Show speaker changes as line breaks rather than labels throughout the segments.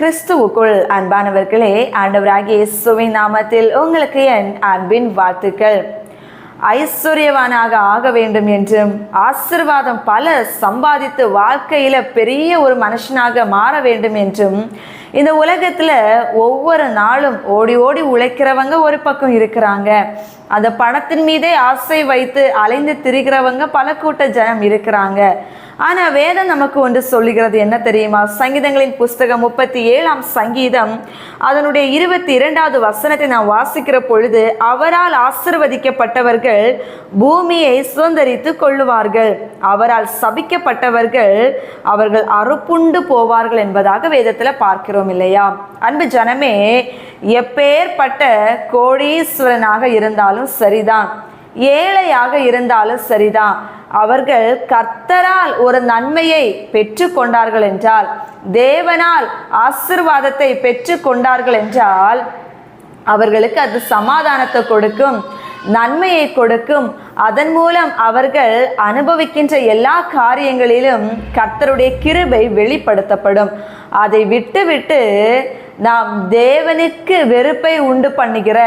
கிறிஸ்துவுக்குள் அன்பானவர்களே ஆண்டவராகிய இயேசுவின் நாமத்தில் உங்களுக்கு என் அன்பின் வாழ்த்துக்கள். ஐஸ்வர்யவானாக ஆக வேண்டும் என்றும் ஆசிர்வாதம் பல சம்பாதித்து வாழ்க்கையில் பெரிய ஒரு மனுஷனாக மாற வேண்டும் என்றும் இந்த உலகத்தில் ஒவ்வொரு நாளும் ஓடி ஓடி உழைக்கிறவங்க ஒரு பக்கம் இருக்கிறாங்க. அந்த பணத்தின் மீதே ஆசை வைத்து அலைந்து திரிகிறவங்க பல கூட்ட ஜனம் இருக்கிறாங்க. ஆனால் வேதம் நமக்கு ஒன்று சொல்லுகிறது என்ன தெரியுமா? சங்கீதங்களின் புஸ்தகம் முப்பத்தி ஏழாம் சங்கீதம். அதனுடைய இருபத்தி இரண்டாவது வசனத்தை நாம் வாசிக்கிற பொழுது அவரால் ஆசிர்வதிக்கப்பட்டவர்கள் பூமியை சுதந்தரித்து கொள்ளுவார்கள். அவரால் சபிக்கப்பட்டவர்கள் அவர்கள் அறுப்புண்டு போவார்கள் என்பதாக வேதத்தில் பார்க்கிறோம் இல்லையா? அன்பு ஜனமே எப்பேற்பட்ட கோடீஸ்வரனாக இருந்தாலும் சரிதான். ஏழையாக இருந்தாலும் சரிதான். அவர்கள் கர்த்தரால் ஒரு நன்மையை பெற்று கொண்டார்கள் என்றால் தேவனால் ஆசிர்வாதத்தை பெற்று கொண்டார்கள் என்றால் அவர்களுக்கு அது சமாதானத்தை கொடுக்கும் நன்மையை கொடுக்கும். அதன் மூலம் அவர்கள் அனுபவிக்கின்ற எல்லா காரியங்களிலும் கர்த்தருடைய கிருபை வெளிப்படுத்தப்படும். அதை விட்டுவிட்டு நாம் தேவனுக்கு வெறுப்பை உண்டு பண்ணுகிற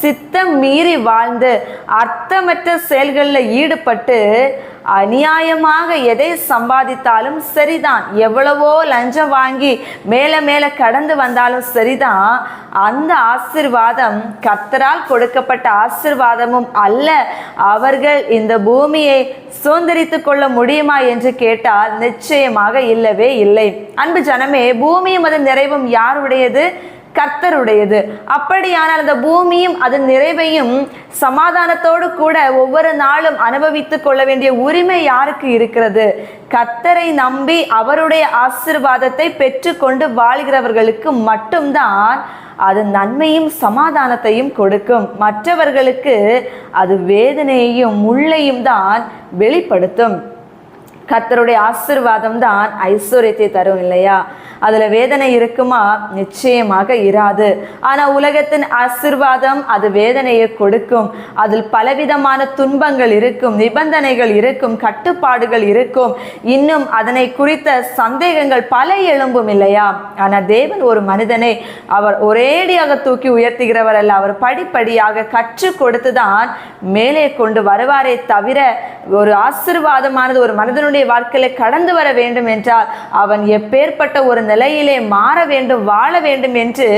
சித்தம் மீறி வாழ்ந்து அர்த்தமற்ற செயல்களில் ஈடுபட்டு அநியாயமாக எதை சம்பாதித்தாலும் சரிதான். எவ்வளவோ லஞ்சம் வாங்கி மேலே மேலே கடந்து வந்தாலும் சரிதான். அந்த ஆசிர்வாதம் கத்தரால் கொடுக்கப்பட்ட ஆசிர்வாதமும் அல்ல. அவர்கள் இந்த பூமியை சுதந்திரித்து கொள்ள முடியுமா என்று கேட்டால் நிச்சயமாக இல்லவே இல்லை. அன்பு ஜனமே பூமியும் அதன் நிறைவும் யாருடையது? கர்த்தருடையது. அப்படியானால் அந்த பூமியும் அதன் நிறைவையும் சமாதானத்தோடு கூட ஒவ்வொரு நாளும் அனுபவித்துக் கொள்ள வேண்டிய உரிமை யாருக்கு இருக்கிறது? கர்த்தரை நம்பி அவருடைய ஆசிர்வாதத்தை பெற்றுக்கொண்டு வாழ்கிறவர்களுக்கு மட்டும்தான் அது நன்மையும் சமாதானத்தையும் கொடுக்கும். மற்றவர்களுக்கு அது வேதனையையும் முள்ளையும் தான் வெளிப்படுத்தும். கர்த்தருடைய ஆசிர்வாதம் தான் ஐஸ்வர்யத்தை தரும் இல்லையா? அதுல வேதனை இருக்குமா? நிச்சயமாக இராது. ஆனா உலகத்தின் ஆசிர்வாதம் அது வேதனையை கொடுக்கும். அதில் பலவிதமான துன்பங்கள் இருக்கும் நிபந்தனைகள் இருக்கும் கட்டுப்பாடுகள் இருக்கும். இன்னும் அதனை குறித்த சந்தேகங்கள் பல எழும்பும் இல்லையா? ஆனா தேவன் ஒரு மனிதனை அவர் ஒரேடியாக தூக்கி உயர்த்துகிறவர் அல்ல. அவர் படிப்படியாக கற்றுக் கொடுத்துதான் மேலே கொண்டு வருவாரே தவிர ஒரு ஆசிர்வாதமானது ஒரு மனிதனுடைய வாழ்க்கையில கடந்து வர வேண்டும் என்றால் அவன் எப்பேற்பட்ட ஒரு நிலையிலே மாற வேண்டும் வாழ வேண்டும் என்று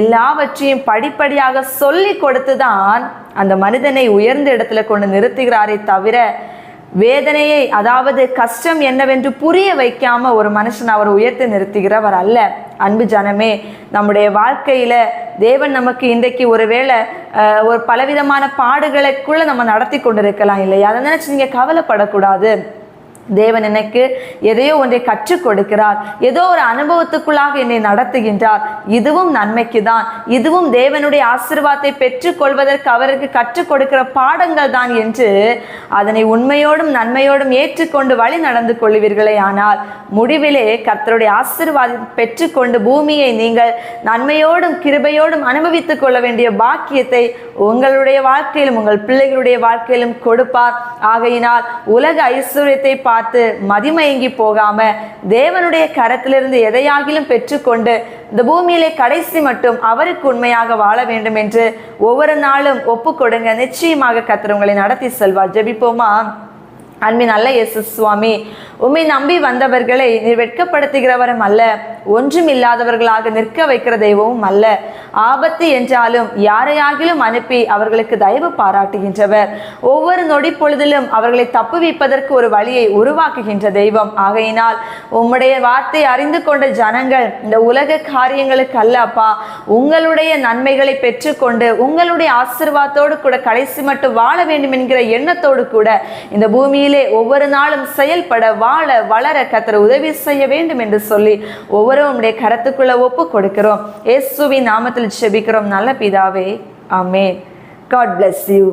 எல்லாவற்றையும் படிப்படியாக சொல்லி கொடுத்துதான் அந்த மனிதனை உயர்ந்த இடத்துல கொண்டு நிறுத்துகிறாரே தவிர வேதனையை அதாவது கஷ்டம் என்னவென்று புரிய வைக்காம ஒரு மனுஷன் அவர் உயர்த்தி நிறுத்துகிறவர் அல்ல. அன்பு ஜனமே நம்முடைய வாழ்க்கையில தேவன் நமக்கு இன்றைக்கு ஒருவேளை ஒரு பலவிதமான பாடுகளுக்குள்ள நம்ம நடத்தி கொண்டிருக்கலாம் இல்லையா? அதை நினைச்சு நீங்க கவலைப்படக்கூடாது. தேவன் எனக்கு எதையோ ஒன்றை கற்றுக் கொடுக்கிறார். ஏதோ ஒரு அனுபவத்துக்குள்ளாக என்னை நடத்துகின்றார். இதுவும் நன்மைக்கு தான் இதுவும் தேவனுடைய ஆசீர்வாதத்தை பெற்றுக்கொள்வதற்கு அவருக்கு கற்றுக் கொடுக்கிற பாடங்கள் தான் என்று அதனை உண்மையோடும் நன்மையோடும் ஏற்றுக்கொண்டு வழி நடந்து கொள்வீர்களே ஆனால் முடிவிலே கர்த்தருடைய ஆசீர்வாதம் பெற்றுக்கொண்டு பூமியை நீங்கள் நன்மையோடும் கிருபையோடும் அனுபவித்துக் கொள்ள வேண்டிய பாக்கியத்தை உங்களுடைய வாழ்க்கையிலும் உங்கள் பிள்ளைகளுடைய வாழ்க்கையிலும் கொடுப்பார். ஆகையினால் உலக ஐஸ்வர்யத்தை பார்த்து மதிமயங்கி போகாம தேவனுடைய கரத்திலிருந்து எதையாகிலும் பெற்றுக்கொண்டு இந்த பூமியிலே கடைசி மட்டும் அவருக்கு உண்மையாக வாழ வேண்டும் என்று ஒவ்வொரு நாளும் ஒப்பு கொடுங்க நிச்சயமாக கத்திரவங்களை நடத்தி செல்வார். ஜெபிப்போமா? அன்பின் நல்ல இயேசு சுவாமி உம்மை நம்பி வந்தவர்களை நீர் வெட்கப்படுத்துகிறவரும் அல்ல. ஒன்றும் இல்லாதவர்களாக நிற்க வைக்கிற தெய்வமும் அல்ல. ஆபத்து என்றாலும் யாரையாகிலும் அனுப்பி அவர்களுக்கு தயவு பாராட்டுகின்றவர். ஒவ்வொரு நொடி பொழுதிலும் அவர்களை தப்புவிப்பதற்கு ஒரு வழியை உருவாக்குகின்ற தெய்வம். ஆகையினால் உம்முடைய வார்த்தை அறிந்து கொண்ட ஜனங்கள் இந்த உலக காரியங்களுக்கு அல்ல அப்பா. உங்களுடைய நன்மைகளை பெற்றுக்கொண்டு உங்களுடைய ஆசிர்வாதத்தோடு கூட கடைசி மட்டும் வாழ வேண்டும் என்கிற எண்ணத்தோடு கூட இந்த பூமியிலே ஒவ்வொரு நாளும் செயல்பட வாழ வளர கத்தர் உதவி செய்ய வேண்டும் என்று சொல்லி ஒவ்வொரு உம்முடைய கரத்துக்குள்ள ஒப்பு கொடுக்கிறோம் இயேசுவின் நாமத்தில் செபிக்கிறோம் நல்ல பிதாவே ஆமே காட் பிளஸ் யூ